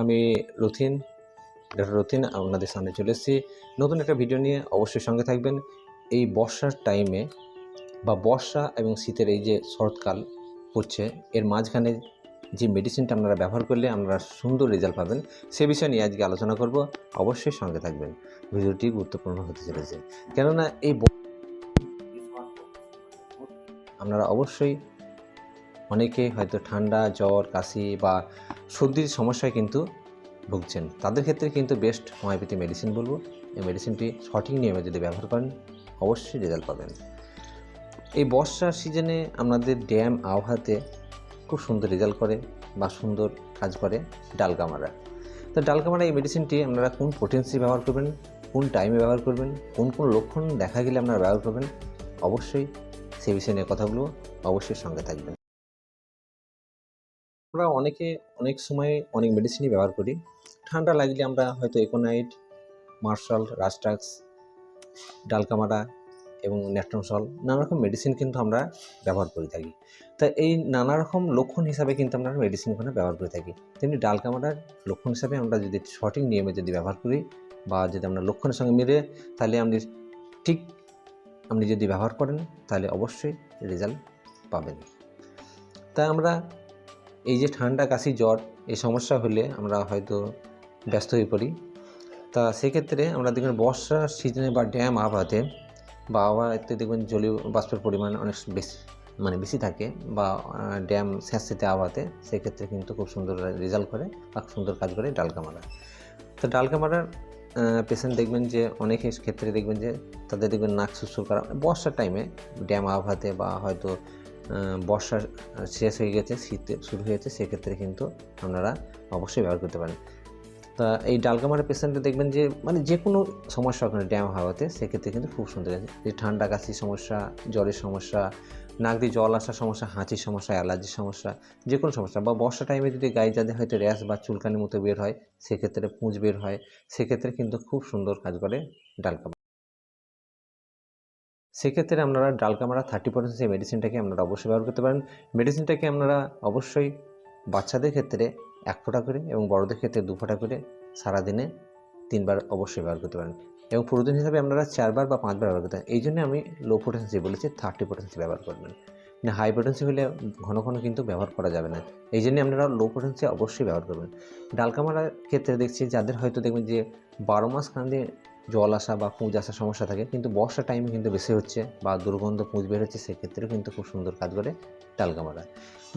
আমি রথিন ডক্টর রথিন, আপনাদের সামনে চলে এসেছি। নতুন একটা ভিডিও নিয়ে অবশ্যই সঙ্গে থাকবেন। এই বর্ষার টাইমে বা বর্ষা এবং শীতের এই যে শরৎকাল পড়ছে, এর মাঝখানে যে মেডিসিনটা আপনারা ব্যবহার করলে আপনারা সুন্দর রেজাল্ট পাবেন, সে বিষয় নিয়ে আজকে আলোচনা করব। অবশ্যই সঙ্গে থাকবেন। ভিডিওটি গুরুত্বপূর্ণ হতে চলেছে। কেননা এই আপনারা অবশ্যই অনেকে হয়তো ঠান্ডা, জ্বর, কাশি বা সর্দির সমস্যায় কিন্তু ভুগছেন। তাদের ক্ষেত্রে কিন্তু বেস্ট হোমিওপ্যাথি মেডিসিন বলব। এই মেডিসিনটি সঠিক নিয়মে যদি ব্যবহার করেন, অবশ্যই রেজাল্ট পাবেন। এই বর্ষার সিজনে আমাদের ড্যাম আবহাওয়াতে খুব সুন্দর রেজাল্ট করে বা সুন্দর কাজ করে ডালকামারা তো ডালকামারা এই মেডিসিনটি আপনারা কোন পোটেন্সি ব্যবহার করবেন, কোন টাইমে ব্যবহার করবেন, কোন কোন লক্ষণ দেখা গেলে আপনারা ব্যবহার করবেন, অবশ্যই সেই বিষয় নিয়ে কথা বলব। অবশ্যই সঙ্গে থাকবেন। আমরা অনেকে অনেক সময় অনেক মেডিসিনই ব্যবহার করি। ঠান্ডা লাগলে আমরা হয়তো একোনাইট মার্শাল রাস্টাক্স ডালকামারা এবং ন্যাট্রমসল নানা রকম মেডিসিন কিন্তু আমরা ব্যবহার করে থাকি। তা এই নানা রকম লক্ষণ হিসাবে কিন্তু আমরা মেডিসিনগুলো ব্যবহার করে থাকি। তেমনি ডালকামারার লক্ষণ হিসাবে আমরা যদি সঠিক নিয়মে যদি ব্যবহার করি বা যদি আমরা লক্ষণের সঙ্গে মিলে তাহলে আপনি ঠিক আপনি যদি ব্যবহার করেন তাহলে অবশ্যই রেজাল্ট পাবেন। তা আমরা এই যে ঠান্ডা, কাশি, জ্বর, এই সমস্যা হলে আমরা হয়তো ব্যস্ত হয়ে পড়ি। তা সেক্ষেত্রে আমরা দেখবেন বর্ষার সিজনে বা ড্যাম আবহাওয়াতে বা আবহাওয়াতে দেখবেন জলীয় বাষ্পের পরিমাণ অনেক বেশি মানে বেশি থাকে বা ড্যাম স্যাঁতস্যাঁতে আবহাওয়াতে সেক্ষেত্রে কিন্তু খুব সুন্দর রেজাল্ট করে বা সুন্দর কাজ করে ডালকামারা তো ডালকামারার পেশেন্ট দেখবেন যে অনেকের ক্ষেত্রে দেখবেন যে তাদের দেখবেন নাক সুসুর করা, বর্ষার টাইমে ড্যাম আবহাওয়াতে বা হয়তো বর্ষা শেষ হয়ে গেছে, শীত শুরু হয়েছে, সেক্ষেত্রে কিন্তু আপনারা অবশ্যই ব্যবহার করতে পারেন। তা এই ডালকামারের পেশেন্টে দেখবেন যে মানে যে কোনো সমস্যা ওখানে ড্যাম হাওয়াতে, সেক্ষেত্রে কিন্তু খুব সুন্দর আছে যে ঠান্ডা কাশির সমস্যা, জ্বরের সমস্যা, নাক দিয়ে জল আসার সমস্যা, হাঁচির সমস্যা, অ্যালার্জির সমস্যা যে কোনো সমস্যা, বা বর্ষা টাইমে যদি গায়ে যাদের হয়তো র্যাশ বা চুলকানির মতো বের হয়, সেক্ষেত্রে পুঁজ বের হয়, সেক্ষেত্রে কিন্তু খুব সুন্দর কাজ করে ডালকামার সেক্ষেত্রে আপনারা ডালকামারা থার্টি পার্সেন্ট মেডিসিনটাকে আপনারা অবশ্যই ব্যবহার করতে পারেন। মেডিসিনটাকে আপনারা অবশ্যই বাচ্চাদের ক্ষেত্রে এক ফোঁটা করে এবং বড়দের ক্ষেত্রে দু ফোঁটা করে সারাদিনে তিনবার অবশ্যই ব্যবহার করতে পারেন। এবং পুরোদিন হিসাবে আপনারা চারবার বা পাঁচবার ব্যবহার করতে পারেন। এই জন্য আমি লো পোটেন্সি বলেছি থার্টি পোটেন্সি ব্যবহার করবেন। না হাই পোটেন্সি হলে ঘন ঘন কিন্তু ব্যবহার করা যাবে না। এই জন্য আপনারা লো পোটেন্সি অবশ্যই ব্যবহার করবেন। ডালকামারার ক্ষেত্রে দেখছি যাদের হয়তো দেখবেন যে বারো মাস কান্দে জল আসা বা পুঁজ আসার সমস্যা থাকে, কিন্তু বর্ষার টাইমে কিন্তু বেশি হচ্ছে বা দুর্গন্ধ পুঁজ বের হচ্ছে, সেক্ষেত্রেও কিন্তু খুব সুন্দর কাজ করে ডালকামারা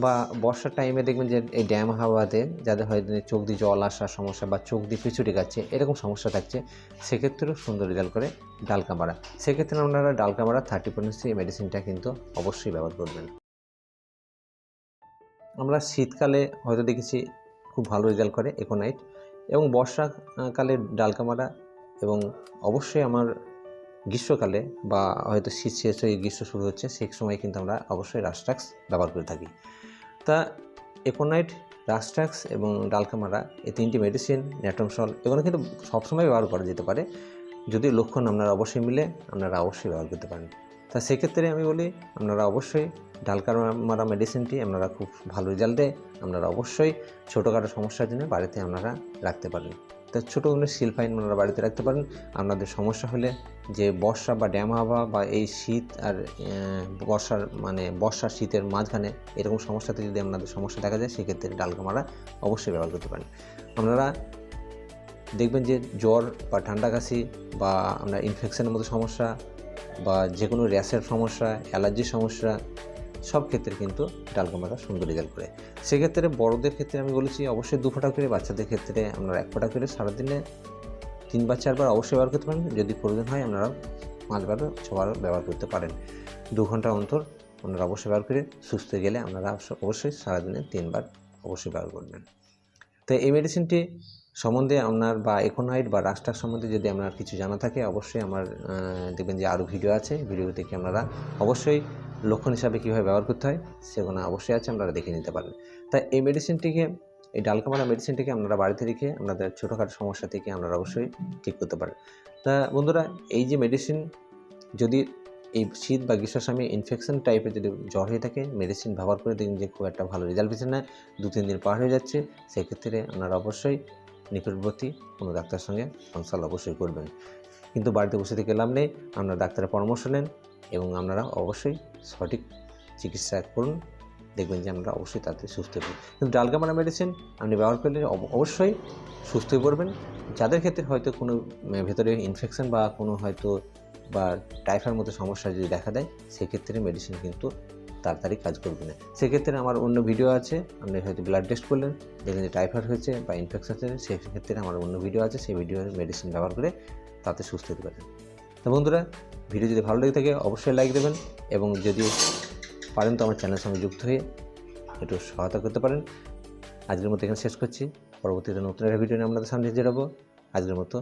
বা বর্ষার টাইমে দেখবেন যে এই ড্যাম হাওয়াতে যাদের হয়তো চোখ দিয়ে জল আসার সমস্যা বা চোখ দিয়ে পিছুটি গাচ্ছে এরকম সমস্যা থাকছে, সেক্ষেত্রেও সুন্দর রেজাল্ট করে ডালকামারা সেক্ষেত্রে আপনারা ডালকামারা থার্টি পার্সেন্ট মেডিসিনটা কিন্তু অবশ্যই ব্যবহার করবেন। আমরা শীতকালে হয়তো দেখেছি খুব ভালো রেজাল্ট করে একোনাইট এবং বর্ষাকালে ডালকামারা এবং অবশ্যই আমার গ্রীষ্মকালে বা হয়তো শীত শেষ হয়ে গ্রীষ্ম শুরু হচ্ছে, সেই সময় কিন্তু আমরা অবশ্যই রাস্ট্রাক্স ব্যবহার করে থাকি। তা একোনাইট রাস্ট্রাক্স এবং ডালকামারা এই তিনটি মেডিসিন ন্যাটমসল এগুলো কিন্তু সবসময় ব্যবহার করা যেতে পারে। যদি লক্ষণ আপনারা অবশ্যই মিলে আপনারা অবশ্যই ব্যবহার করতে পারেন। তা সেক্ষেত্রে আমি বলি, আপনারা অবশ্যই ডালকামারা মেডিসিনটি আপনারা খুব ভালো রেজাল্ট দেয়। আপনারা অবশ্যই ছোটোখাটো সমস্যার জন্য বাড়িতে আপনারা রাখতে পারেন। তা ছোটো কোনো সিলফাইন আপনারা বাড়িতে রাখতে পারেন। আপনাদের সমস্যা হলে যে বর্ষা বা ড্যাম হাওয়া বা এই শীত আর বর্ষার মানে বর্ষা শীতের মাঝখানে এরকম সমস্যাতে যদি আপনাদের সমস্যা দেখা যায়, সেক্ষেত্রে ডালকামারা অবশ্যই ব্যবহার করতে পারেন। আপনারা দেখবেন যে জ্বর বা ঠান্ডা কাশি বা আপনার ইনফেকশনের মতো সমস্যা বা যে কোনো র্যাশের সমস্যা, অ্যালার্জির সমস্যা সব ক্ষেত্রে কিন্তু ডালকামারা সুন্দর রেজাল্ট করে। সেক্ষেত্রে বড়দের ক্ষেত্রে আমি বলেছি, অবশ্যই দু ফোঁটা করে, বাচ্চাদের ক্ষেত্রে আপনারা এক ফোঁটা করে সারাদিনে তিনবার চারবার অবশ্যই ব্যবহার করতে পারেন। যদি প্রয়োজন হয় আপনারা পাঁচবার, ছবার ব্যবহার করতে পারেন। দু ঘণ্টা অন্তর আপনারা অবশ্যই ব্যবহার করে সুস্থ গেলে আপনারা অবশ্যই সারাদিনে তিনবার অবশ্যই ব্যবহার করবেন। তো এই মেডিসিনটি সম্বন্ধে আপনার বা একোনাইট বা রাস্টার সম্বন্ধে যদি আপনার কিছু জানা থাকে, অবশ্যই আমার দেখবেন যে আরও ভিডিও আছে। ভিডিও দেখে আপনারা অবশ্যই লক্ষণ হিসাবে কীভাবে ব্যবহার করতে হয়, সেগুলো অবশ্যই আছে, আপনারা দেখে নিতে পারেন। তাই এই মেডিসিনটিকে এই ডালকামারা মেডিসিনটিকে আপনারা বাড়িতে রেখে আপনাদের ছোটোখাটো সমস্যা থেকে আপনারা অবশ্যই ঠিক করতে পারেন। তা বন্ধুরা, এই যে মেডিসিন যদি এই শীত বা গ্রীষ্মের ইনফেকশন টাইপের যদি জ্বর হয়ে থাকে মেডিসিন ব্যবহার করে দেখুন যে খুব একটা ভালো রেজাল্ট পেয়েছে না দু তিন দিন পার হয়ে যাচ্ছে, সেক্ষেত্রে আপনারা অবশ্যই নিকটবর্তী কোনো ডাক্তারের সঙ্গে কনসাল্ট অবশ্যই করবেন। কিন্তু বাড়িতে বসে থেকে লাভ নেই, আপনারা ডাক্তারের পরামর্শ নেন এবং আপনারা অবশ্যই সঠিক চিকিৎসা করুন, দেখবেন যে আমরা অবশ্যই তাতে সুস্থ হব কিন্তু ডালকামারা মেডিসিন আপনি ব্যবহার করলে অব- অবশ্যই সুস্থ হয়ে পড়বেন। যাদের ক্ষেত্রে হয়তো কোনো ভেতরে ইনফেকশন বা কোনো হয়তো বা টাইফয়েড মতো সমস্যা যদি দেখা দেয়, সেক্ষেত্রে মেডিসিন কিন্তু তাড়াতাড়ি কাজ করবে না। সেক্ষেত্রে আমার অন্য ভিডিও আছে, আপনি হয়তো ব্লাড টেস্ট করলেন, দেখলেন যে টাইফয়েড হয়েছে বা ইনফেকশন হয়েছে, সেক্ষেত্রে আমার অন্য ভিডিও আছে, সেই ভিডিওর মেডিসিন ব্যবহার করে তাতে সুস্থ হতে পারেন তো বন্ধুরা ভিডিও যদি ভালো লেগে থাকে, অবশ্যই লাইক দেবেন এবং যদি পারেন তো আমার চ্যানেলের সঙ্গে যুক্ত হয়ে একটু সহায়তা করতে পারেন। আজকের মতো এখানে শেষ করছি। পরবর্তীতে নতুন একটা ভিডিও নিয়ে আপনাদের সামনে হাজির হব। আজকের মতো